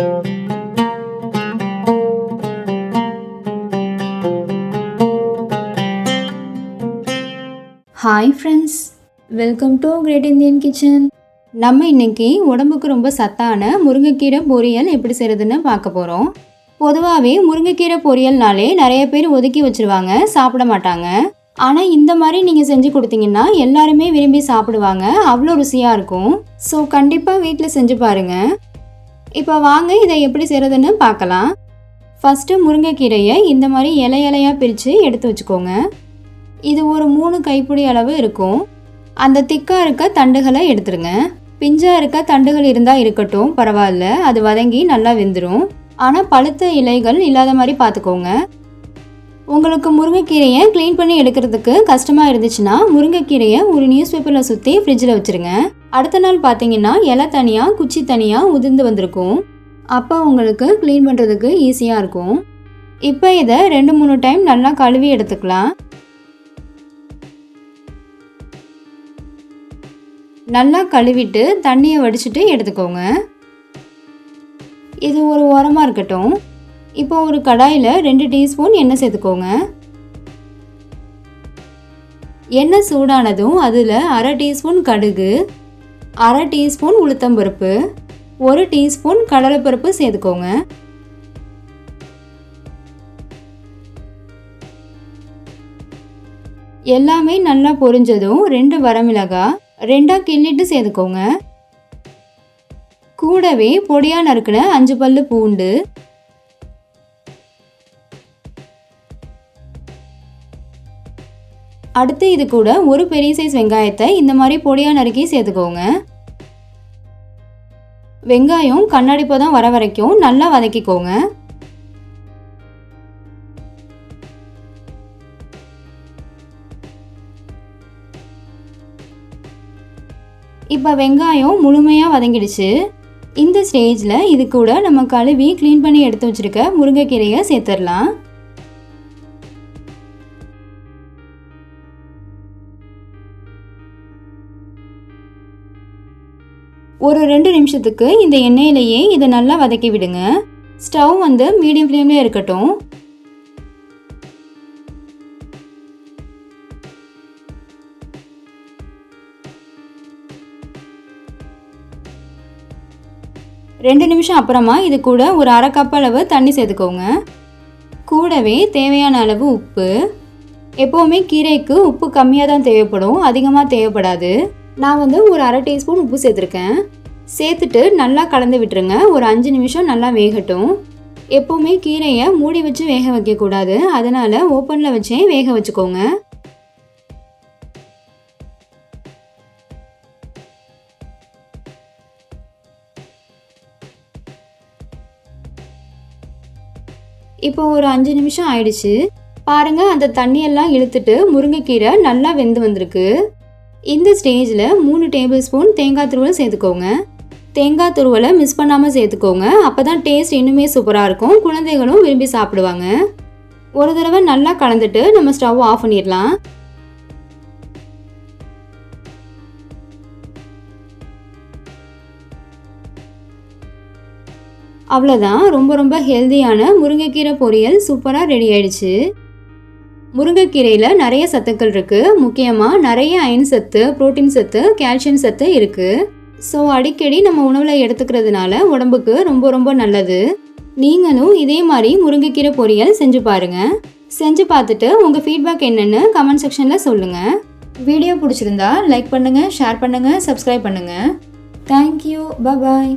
Hi friends welcome to great Indian kitchen நம்ம இன்னைக்கு உடம்புக்கு ரொம்ப சத்தான முருங்கைக்கீரை பொரியல் எப்படி செய்கிறதுன்னு பார்க்க போகிறோம் பொதுவாகவே முருங்கைக்கீரை பொரியல்னாலே நிறைய பேர் ஒதுக்கி வச்சிருவாங்க சாப்பிட மாட்டாங்க. ஆனால் இந்த மாதிரி நீங்கள் செஞ்சு கொடுத்தீங்கன்னா எல்லாருமே விரும்பி சாப்பிடுவாங்க. அவ்வளோ ருசியாக இருக்கும். ஸோ கண்டிப்பாக வீட்டில் செஞ்சு பாருங்கள் இப்போ வாங்க இதை எப்படி செய்கிறதுன்னு பார்க்கலாம். ஃபஸ்ட்டு முருங்கைக்கீரையை இந்த மாதிரி இலை இலையாக பிரித்து எடுத்து வச்சுக்கோங்க. இது ஒரு மூணு கைப்பிடி அளவு இருக்கும். அந்த திக்காக இருக்க தண்டுகளை எடுத்துருங்க. பிஞ்சாக இருக்க தண்டுகள் இருந்தால் இருக்கட்டும் பரவாயில்ல. அது வதங்கி நல்லா வெந்துடும் ஆனால் பழுத்த இலைகள் இல்லாத மாதிரி பார்த்துக்கோங்க. உங்களுக்கு முருங்கைக்கீரையை க்ளீன் பண்ணி எடுக்கிறதுக்கு கஷ்டமாக இருந்துச்சுன்னா முருங்கைக்கீரையை ஒரு நியூஸ் பேப்பரில் சுற்றி ஃப்ரிட்ஜில் வச்சுருங்க. அடுத்த நாள் பார்த்தீங்கன்னா இலை தனியாக குச்சி தனியாக உதிர்ந்து வந்திருக்கும். அப்போ உங்களுக்கு க்ளீன் பண்ணுறதுக்கு ஈஸியாக இருக்கும். இப்போ இதை ரெண்டு மூணு டைம் நல்லா கழுவி எடுத்துக்கலாம். நல்லா கழுவிட்டு தண்ணியை வடிச்சிட்டு எடுத்துக்கோங்க. இது ஒரு உரமாக இருக்கட்டும். இப்போ ஒரு கடாயில் ரெண்டு டீஸ்பூன் எண்ணெய் சேர்த்துக்கோங்க. எண்ணெய் சூடானதும் அதில் அரை டீஸ்பூன் கடுகு அரை டீஸ்பூன் உளுத்தம்பருப்பு ஒரு டீஸ்பூன் கடலைப்பருப்பு சேர்த்துக்கோங்க. எல்லாமே நல்லா பொரிஞ்சதும் ரெண்டு வரமிளகாய் ரெண்டாக கிள்ளிட்டு சேர்த்துக்கோங்க. கூடவே பொடியாக நறுக்கின அஞ்சு பல்லு பூண்டு அடுத்து இது கூட ஒரு பெரிய சைஸ் வெங்காயத்தை இந்த மாதிரி பொடியாக நறுக்கி சேர்த்துக்கோங்க. வெங்காயம் கண்ணாடி பதம் வர வரைக்கும் நல்லா வதக்கிக்கோங்க. இப்போ வெங்காயம் முழுமையாக வதங்கிடுச்சு. இந்த ஸ்டேஜில் இது கூட நம்ம கழுவி க்ளீன் பண்ணி எடுத்து வச்சுருக்க முருங்கைக்கீரையை சேர்த்துடலாம். ஒரு ரெண்டு நிமிஷத்துக்கு இந்த எண்ணெயிலேயே இதை நல்லா வதக்கி விடுங்க. ஸ்டவ் வந்து மீடியம் ஃப்ளேம்லேயே இருக்கட்டும். ரெண்டு நிமிஷம் அப்புறமா இது கூட ஒரு அரை கப் அளவு தண்ணி சேர்த்துக்கோங்க. கூடவே தேவையான அளவு உப்பு. எப்போவுமே கீரைக்கு உப்பு கம்மியாக தான் தேவைப்படும் அதிகமாக தேவைப்படாது. நான் வந்து ஒரு அரை டீஸ்பூன் உப்பு சேர்த்துருக்கேன். சேர்த்துட்டு நல்லா கலந்து விட்டுருங்க. ஒரு அஞ்சு நிமிஷம் நல்லா வேகட்டும். எப்போவுமே கீரையை மூடி வச்சு வேக வைக்கக்கூடாது. அதனால் ஓப்பனில் வச்சே வேக வச்சுக்கோங்க. இப்போ ஒரு அஞ்சு நிமிஷம் ஆயிடுச்சு. பாருங்க அந்த தண்ணியெல்லாம் இழுத்துட்டு முருங்கைக்கீரை நல்லா வெந்து வந்திருக்கு. இந்த ஸ்டேஜில் மூணு டேபிள் ஸ்பூன் தேங்காய் துருவல் சேர்த்துக்கோங்க. தேங்காய் துருவலை மிஸ் பண்ணாமல் சேர்த்துக்கோங்க. அப்போ தான் டேஸ்ட் இன்னுமே சூப்பராக இருக்கும். குழந்தைகளும் விரும்பி சாப்பிடுவாங்க. ஒரு தடவை நல்லா கலந்துட்டு நம்ம ஸ்டவ் ஆஃப் பண்ணிடலாம். அவ்வளோதான் ரொம்ப ரொம்ப ஹெல்தியான முருங்கைக்கீரை பொரியல் சூப்பராக ரெடி ஆயிடுச்சு. முருங்கைக்கீரையில் நிறைய சத்துக்கள் இருக்குது முக்கியமாக நிறைய அயன் சத்து புரோட்டீன் சத்து கால்சியம் சத்து இருக்குது ஸோ அடிக்கடி நம்ம உணவில் எடுத்துக்கிறதுனால உடம்புக்கு ரொம்ப ரொம்ப நல்லது. நீங்களும் இதே மாதிரி முருங்கைக்கீரை பொரியல் செஞ்சு பாருங்கள் செஞ்சு பார்த்துட்டு உங்கள் ஃபீட்பேக் என்னென்னு கமெண்ட் செக்ஷனில் சொல்லுங்கள் வீடியோ பிடிச்சிருந்தா லைக் பண்ணுங்கள் ஷேர் பண்ணுங்கள் சப்ஸ்கிரைப் பண்ணுங்கள் தேங்க்யூ பாய்